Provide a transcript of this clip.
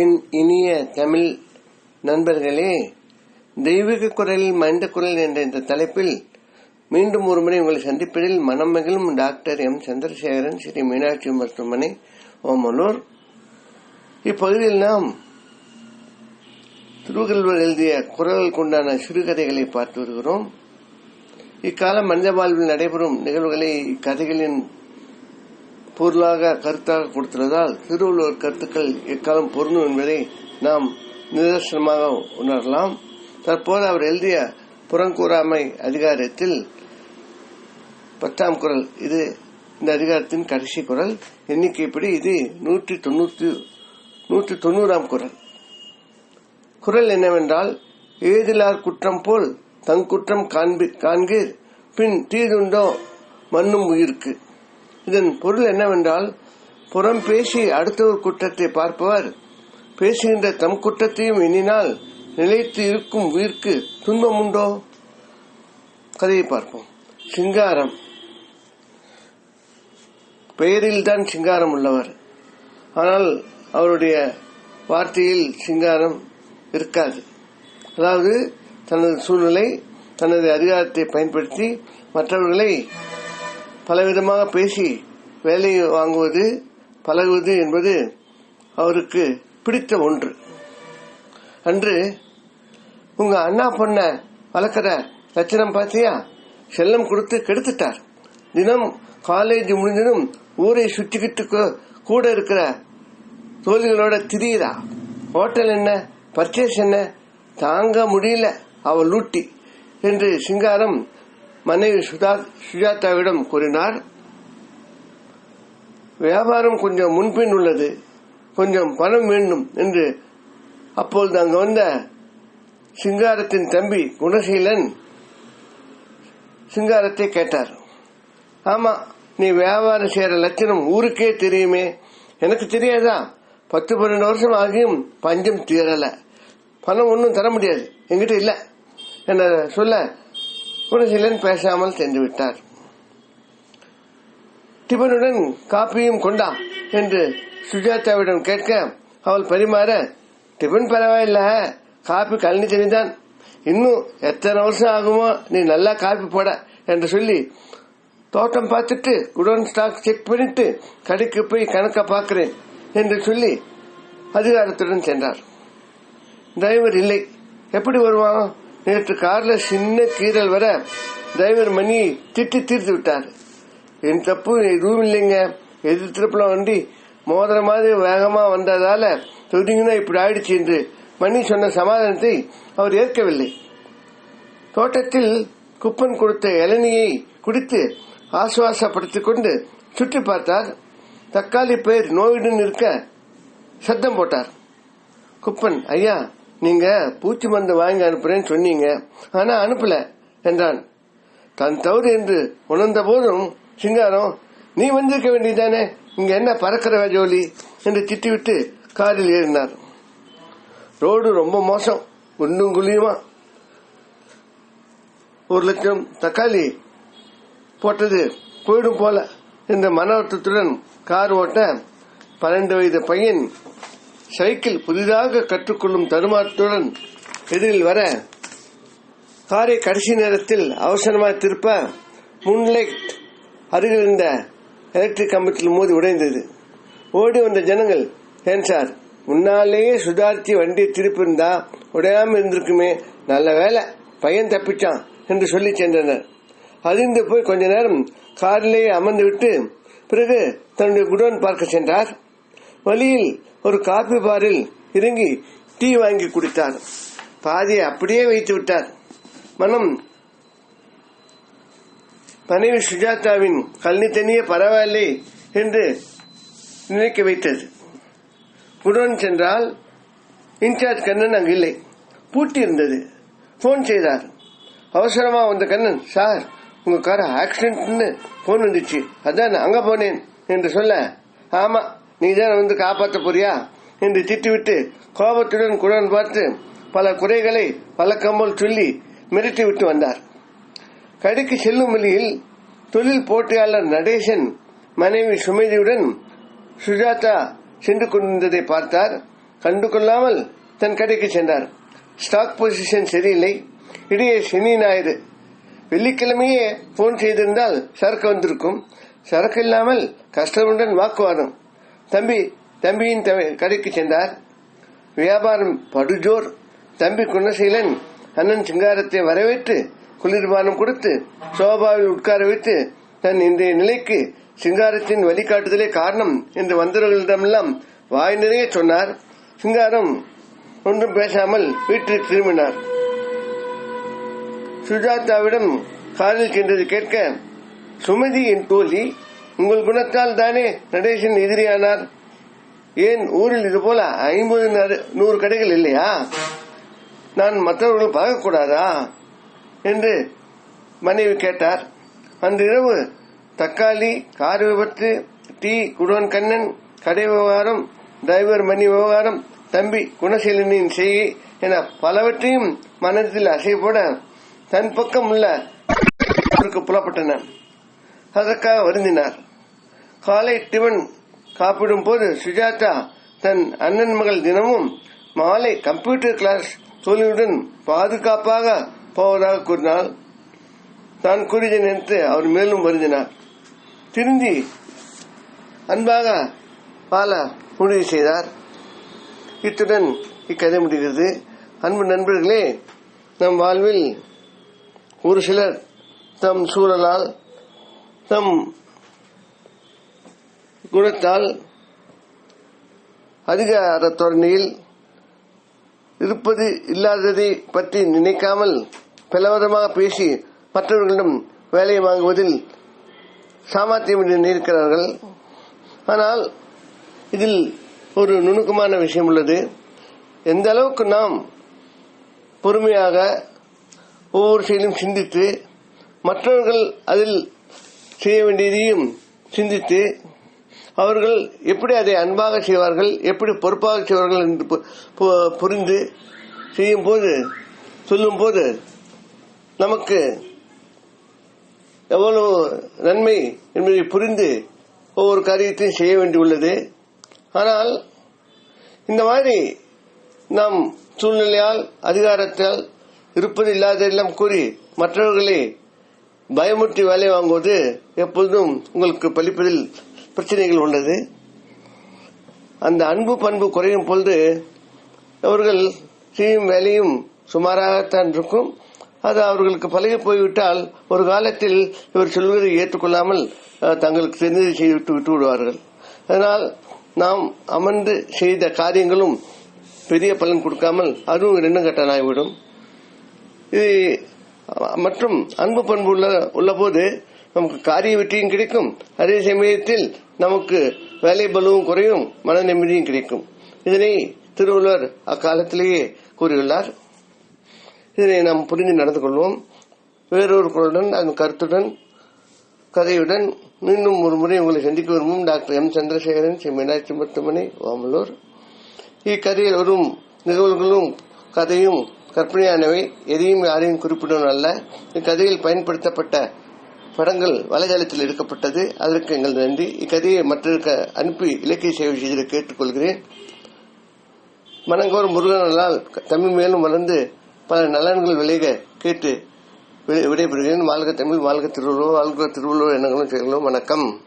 என் இனிய தமிழ் நண்பர்களே தெய்வீக குரலில் மனித குரல் என்ற இந்த தலைப்பில் மீண்டும் ஒருமுறை உங்களை சந்திப்பதில் மனம் மகிழும் டாக்டர் எம். சந்திரசேகரன் ஸ்ரீ மீனாட்சி மருத்துவமனை ஓமலூர். இப்பகுதியில் நாம் திருவள்ளுவர் எழுதிய குரல்களுக்கு உண்டான சிறுகதைகளை பார்த்து வருகிறோம். இக்கால மனித வாழ்வில் நடைபெறும் நிகழ்வுகளை இக்கதைகளின் பொருளாக கருத்தாக கொடுத்துள்ளதால் திருவள்ளுவர் கருத்துக்கள் எக்காலம் பொருந்தும் என்பதை நாம் நிதர்சனமாக உணரலாம். தற்போது அவர் எழுதிய புறங்கூறாமை அதிகாரத்தில் பத்தாம் குரல். இது இந்த அதிகாரத்தின் கடைசி குரல். எண்ணிக்கைப்படி இது நூற்றி தொண்ணூத்தி நூற்றி தொண்ணூறாம் குரல். குரல் என்னவென்றால் ஏதிலார் குற்றம் போல் தங்குற்றம் காண்பி காண்கீர் பின் தீதுண்டோ மண்ணும் உயிர்க்கு. இதன் பொருள் என்னவென்றால் புறம் பேசி அடுத்தவர் குற்றத்தை பார்ப்பவர் பேசுகின்ற தம் குற்றத்தையும் எண்ணினால் நிலைத்து இருக்கும் உயிர்க்கு துன்பம் உண்டோ? கதையை பார்ப்போம். சிங்காரம். பெயரில்தான் சிங்காரம் உள்ளவர். ஆனால் அவருடைய வார்த்தையில் சிங்காரம் இருக்காது. அதாவது தனது சூழ்நிலை தனது அதிகாரத்தை பயன்படுத்தி மற்றவர்களை பலவிதமாக பேசி வேலை வாங்குவது பழகுவது என்பது அவருக்கு பிடித்த ஒன்று. அன்று உங்க அண்ணா பொண்ண வளர்க்கிற லட்சணம் பார்த்தியா? செல்லம் கொடுத்து கெடுத்துட்டார். தினம் காலேஜ் முடிஞ்சதும் ஊரை சுற்றிக்கிட்டு கூட இருக்கிற தோழிகளோட திரியுதா ஹோட்டல் என்ன பர்ச்சேஸ் என்ன தாங்க முடியல. அவள் லூட்டி என்று சிங்காரம் மனைவி சுதா சுஜாதாவிடம் கூறினார் வியாபாரம் கொஞ்சம் முன்பின் உள்ளது. கொஞ்சம் பணம் வேண்டும். என்று அப்பொழுது அங்கு வந்த சிங்காரத்தின் தம்பி குணசீலன் சிங்காரத்தை கேட்டார் ஆமா நீ வியாபாரம் செய்யற லட்சணம் ஊருக்கே தெரியுமே. எனக்கு தெரியாதா? பத்து பன்னெண்டு வருஷம் ஆகியும் பஞ்சம் தீரல. பணம் ஒன்றும் தர முடியாது. எங்கிட்ட இல்ல. என்ன சொல்ல குணசீலன் பேசாமல் சென்று விட்டார் டிபனுடன் காப்பியும் கொண்டா என்று சுஜாதாவிடம் கேட்க அவள் பரிமாற டிபன் பரவாயில்ல காப்பி கழனி தெரிந்தான். இன்னும் எத்தனை வருஷம் ஆகுமோ நீ நல்லா காப்பி போட என்று சொல்லி தோட்டம் பார்த்துட்டு குடோன் ஸ்டாக் செக் பண்ணிட்டு கடைக்கு போய் கணக்க பார்க்கிறேன் என்று சொல்லி அதிகாரத்துடன் சென்றார். டிரைவர் இல்லை. எப்படி வருவான்? நேற்று கார்ல சின்ன கீரல் வர டிரைவர் மணி திட்டி தீர்த்து விட்டார். என் தப்பு எதுவும் இல்லைங்க. எதிர்த்திருப்பில் வண்டி மோதிர மாதிரி வேகமா வந்ததால தொட்டிங்கன்னா இப்படி ஆயிடுச்சு என்று மணி சொன்ன சமாதானத்தை அவர் ஏற்கவில்லை. தோட்டத்தில் குப்பன் கொடுத்த இளநியை குடித்து ஆசுவாசப்படுத்திக் கொண்டு சுற்றி பார்த்தார். தக்காளி பயிர் நோயுடன் இருக்க சத்தம் போட்டார். குப்பன் ஐயா நீங்க பூச்சி மருந்து வாங்கி அனுப்புறேன்னு சொன்னீங்க. ஆனா அனுப்பல என்றான். தன் தவறு என்று உணர்ந்த போதும் சிங்காரம் நீ வந்திருக்க வேண்டியதானே இங்க என்ன பறக்கிற ஜோலி? என்று திட்டிவிட்டு காரில் ஏறினார். ரோடு ரொம்ப மோசம் குண்டும் குழியுமா? ஒரு லட்சம் தக்காளி போட்டது போயிடும் போல இந்த மன அழுத்தத்துடன் கார் ஓட்ட பன்னெண்டு வயது பையன் சைக்கிள் புதிதாக கற்றுக்கொள்ளும் தருமாற்றத்துடன் எதிரில் வர காரை கடைசி நேரத்தில் அவசரமாக திருப்ப முன்லைட் அருகில் இருந்த எலக்ட்ரிக் கம்பத்தில் மோதி உடைந்தது. ஓடி வந்த ஜனங்கள் ஏன் சார் முன்னாலேயே சுதாரித்து வண்டியை திருப்பியிருந்தா உடையாமல் இருந்திருக்குமே நல்ல வேலை பையன் தப்பிச்சான் என்று சொல்லி சென்றனர். அதிர்ந்து போய் கொஞ்ச நேரம் காரிலேயே அமர்ந்து விட்டு பிறகு தன்னுடைய குடோன் பார்க்க சென்றார். வழியில் ஒரு காபி பாரில் இறங்கி டீ வாங்கி குடித்தார். பாதியை அப்படியே வைத்து விட்டார். மனம் மனைவி சுஜாதாவின் கல்வி தனியே பரவாயில்லை என்று நினைக்க வைத்தது. உடன் சென்றால் இன்சார்ஜ் கண்ணன் அங்கு இல்லை. பூட்டி இருந்தது. போன் செய்தார். அவசரமா வந்த கண்ணன் சார் உங்க கார் ஆக்சிடென்ட்னு போன் வந்துச்சு. அதான் அங்க போனேன் என்று சொல்ல ஆமா நீ தான் வந்து காப்பாற்ற போறியா? என்று திட்டுவிட்டு கோபத்துடன் குடன் பார்த்து பல குறைகளை வழக்கம்போல் சொல்லி மிரட்டி விட்டு வந்தார். கடைக்கு செல்லும் வழியில் தொழில் போட்டியாளர் நடேசன் மனைவி சுமதியுடன் சுஜாதா சென்று கொண்டிருந்ததை பார்த்தார். கண்டு கொள்ளாமல் தன் கடைக்கு சென்றார். ஸ்டாக் பொசிஷன் சரியில்லை. இடையே சனி ஞாயிறு. வெள்ளிக்கிழமையே போன் செய்திருந்தால் சரக்கு வந்திருக்கும். சரக்கு இல்லாமல் கஸ்டமருடன் வாக்குவாதம். தம்பி தம்பியின் கடைக்கு சென்றார். வியாபாரம் படுஜோர். தம்பி குணசீலன் அண்ணன் சிங்காரத்தை வரவேற்று குளிர்பானம் கொடுத்து சோபாவில் உட்கார வைத்து தன் இன்றைய நிலைக்கு சிங்காரத்தின் வழிகாட்டுதலே காரணம் என்று வந்தவர்களிடமெல்லாம் வாய் நிறைய சொன்னார். சிங்காரம் ஒன்றும் பேசாமல் வீட்டில் திரும்பினார். சுஜாதாவிடம் காரில் சென்றது கேட்க சுமதி என் தோழி உங்கள் குணத்தால் தானே நடேசன் எதிரியானார்? ஏன் ஊரில் இது போல ஐம்பது நூறு கடைகள் இல்லையா? நான் மற்றவர்கள் பார்க்கக்கூடாதா? என்று மனைவி கேட்டார். அன்றிரவு இரவு தக்காளி கார் விபத்து டீ குடோன் கண்ணன் கடை விவகாரம் டிரைவர் மணி விவகாரம் தம்பி குணசீலனின் செய்கை என பலவற்றையும் மனதில் அசைப்போட தன் பக்கம் உள்ள புலப்பட்டன. அதற்காக வருந்தினார். காலை டிவன் காப்பிடும் போது சுஜாதா தன் அண்ணன் மகள் தினமும் மாலை கம்ப்யூட்டர் கிளாஸ் தோழியுடன் பாதுகாப்பாக போவதாக கூறினாள். தான் கூறிய நினைத்து அவர் மேலும் வருந்தினார். திருந்தி அன்பாக பால முடிவு செய்தார். இத்துடன் இக்கதை முடிகிறது. அன்பு நண்பர்களே நம் வாழ்வில் ஒரு சிலர் தம் சூழலால் தம் குணத்தால் அதிகார தோரணியில் இருப்பது இல்லாததை பற்றி நினைக்காமல் பலவிதமாக பேசி மற்றவர்களிடம் வேலையை வாங்குவதில் சாமர்த்தியம் இருக்கிறார்கள் ஆனால் இதில் ஒரு நுணுக்கமான விஷயம் உள்ளது. எந்த அளவுக்கு நாம் பொறுமையாக ஒவ்வொரு செயலும் சிந்தித்து மற்றவர்கள் அதில் செய்ய வேண்டியதையும் சிந்தித்து அவர்கள் எப்படி அதை அன்பாக செய்வார்கள் எப்படி பொறுப்பாக செய்வார்கள் என்று பு- புரிந்து செய்யும் போது சொல்லும் போது நமக்கு எவ்வளவு நன்மை என்பதை புரிந்து ஒவ்வொரு காரியத்தையும் செய்ய வேண்டியுள்ளது. ஆனால் இந்த மாதிரி நாம் சூழ்நிலையால் அதிகாரத்தால் இருப்பது இல்லாதெல்லாம் கூறி மற்றவர்களை பயமுறுத்தி வேலை வாங்குவது எப்பொழுதும் உங்களுக்கு பலிப்பதில் பிரச்சனைகள் உள்ளது அந்த அன்பு பண்பு குறையும் பொழுது அவர்கள் செய்யும் வேலையும் சுமாராகத்தான் இருக்கும். அது அவர்களுக்கு பழகி போய்விட்டால் ஒரு காலத்தில் இவர் சொல்வதை ஏற்றுக்கொள்ளாமல் தங்களுக்கு தெரிந்ததை செய்துவிட்டு விட்டு விடுவார்கள். அதனால் நாம் அமர்ந்து செய்த காரியங்களும் பெரிய பலன் கொடுக்காமல் அதுவும் இரண்டும் கட்டணாகிவிடும் இது மற்றும் அன்பு பண்பு உள்ள உள்ளபோது நமக்கு காரிய வெற்றியும் கிடைக்கும். அதே சமயத்தில் நமக்கு வேலை பலுவும் குறையும் மன நிம்மதியும் கிடைக்கும். இதனை திருவள்ளுவர் அக்காலத்திலேயே கூறியுள்ளார். இதனை நாம் புரிந்து நடந்து கொள்வோம். வேறொரு குரலுடன் அதன் கருத்துடன் கதையுடன் மீண்டும் ஒரு முறை உங்களை சந்திக்க விரும்பும் டாக்டர் எம். சந்திரசேகரன் ஸ்ரீ மீனாட்சி மருத்துவமனை ஓமலூர். இக்கதையில் வரும் நிகழ்வுகளும் கதையும் கற்பனையானவை எதையும் யாரையும் குறிப்பிடும் அல்ல. இக்கதையில் பயன்படுத்தப்பட்ட படங்கள் வலைதளத்தில் எடுக்கப்பட்டது. அதற்கு எங்கள் நன்றி. இக்கதையை மற்றவருக்கு அனுப்பி இலக்கிய சேவை செய்து கேட்டுக்கொள்கிறேன். மனங்கோர் முருகனால் தமிழ் மேலும் வளர்ந்து பல நலன்கள் விளைக கேட்டு விடை- விடைபெறுகிறேன். வாழ்க தமிழ் வாழ்க திருவள்ளுவர் வாழ்க திருவள்ளுவர் எண்ணங்களும் செயல்களும் வணக்கம்.